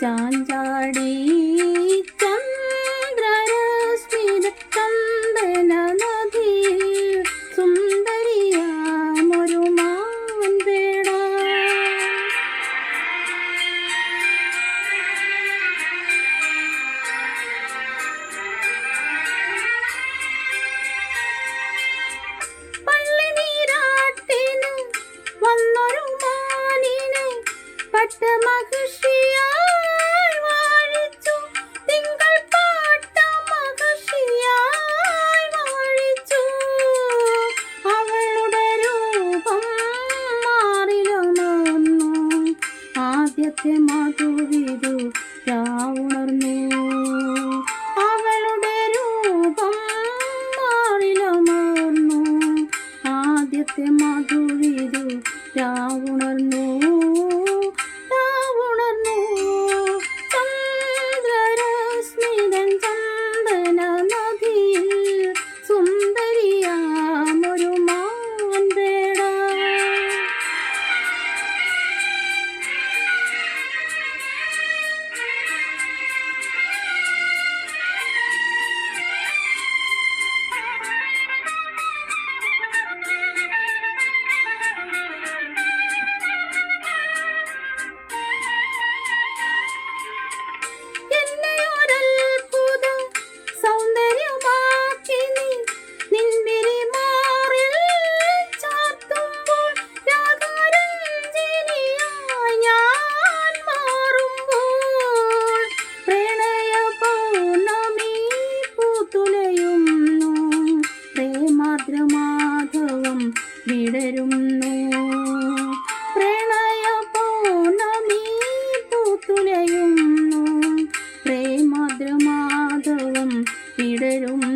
ചാഞ്ചാടി ചാ സത്യത്തെ മാതൃവിതു രാ ഉണർന്നു ഭദ്രമാധവം വിടരുന്നു. പ്രണയ പൗർണമീ പൂത്തുലയുന്നു. പ്രേമദ്രമാധവം വിടരുന്നു.